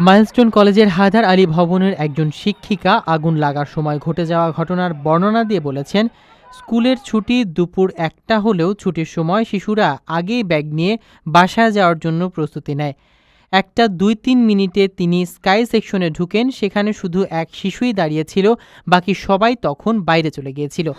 Milestone কলেজের হায়দার আলী ভবনের একজন শিক্ষিকা আগুন লাগার সময় ঘটে যাওয়া ঘটনার বর্ণনা দিয়ে বলেছেন, স্কুলের ছুটি দুপুর একটা হলেও ছুটির সময় শিশুরা আগেই ব্যাগ নিয়ে বাসায় যাওয়ার জন্য প্রস্তুতি নেয়। একটা দুই তিন মিনিটে তিনি স্কাই সেকশনে ঢুকেন, সেখানে শুধু এক শিশুই দাঁড়িয়েছিল বাকি সবাই তখন বাইরে চলে গিয়েছিল।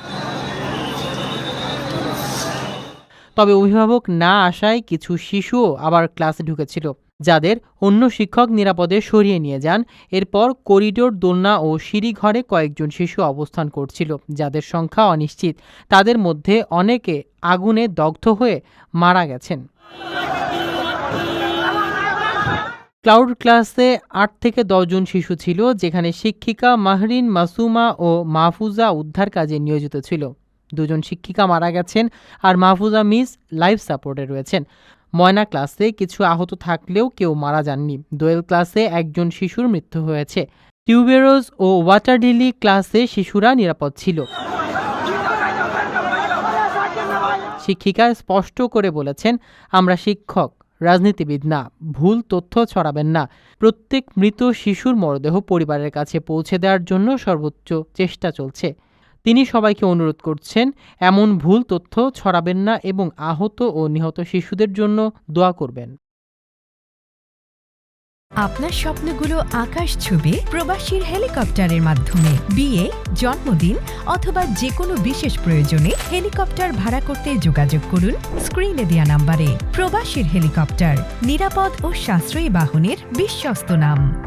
তবে অভিভাবক না আসায় কিছু শিশুও আবার ক্লাসে ঢুকেছিল। যাদের অন্য শিক্ষক নিরাপদে সরিয়ে নিয়ে যান। এরপর করিডোর, দোলনা ও সিঁড়িঘরে কয়েকজন শিশু অবস্থান করছিল, যাদের সংখ্যা অনিশ্চিত। তাদের মধ্যে অনেকে আগুনে দগ্ধ হয়ে মারা গেছেন। ক্লাউড ক্লাসে আট থেকে দশজন শিশু ছিল, যেখানে শিক্ষিকা মাহরিন মাসুমা ও মাহফুজা উদ্ধার কাজে নিয়োজিত ছিল। দুজন শিক্ষিকা মারা গেছেন আর মাহফুজা মিস লাইফ সাপোর্টে রয়েছেন। ময়না ক্লাসে কিছু আহত থাকলেও কেউ মারা যাননি। দোয়েল ক্লাসে একজন শিশুর মৃত্যু হয়েছে। টিউবেরোজ ও ওয়াটারডিলি ক্লাসে শিশুরা নিরাপদ ছিল। শিক্ষিকা স্পষ্ট করে বলেছেন, আমরা শিক্ষক, রাজনীতিবিদ না, ভুল তথ্য ছড়াবেন না। প্রত্যেক মৃত শিশুর মরদেহ পরিবারের কাছে পৌঁছে দেওয়ার জন্য সর্বোচ্চ চেষ্টা চলছে। তিনি সবাইকে অনুরোধ করছেন, এমন ভুল তথ্য ছড়াবেন না এবং আহত ও নিহত শিশুদের জন্য দোয়া করবেন। আপনার স্বপ্নগুলো আকাশ ছুবে প্রবাসীর হেলিকপ্টারের মাধ্যমে। বিয়ে, জন্মদিন অথবা যে কোনো বিশেষ প্রয়োজনে হেলিকপ্টার ভাড়া করতে যোগাযোগ করুন স্ক্রিনে দেওয়া নাম্বারে। প্রবাসীর হেলিকপ্টার, নিরাপদ ও সাশ্রয়ী বাহনের বিশ্বস্ত নাম।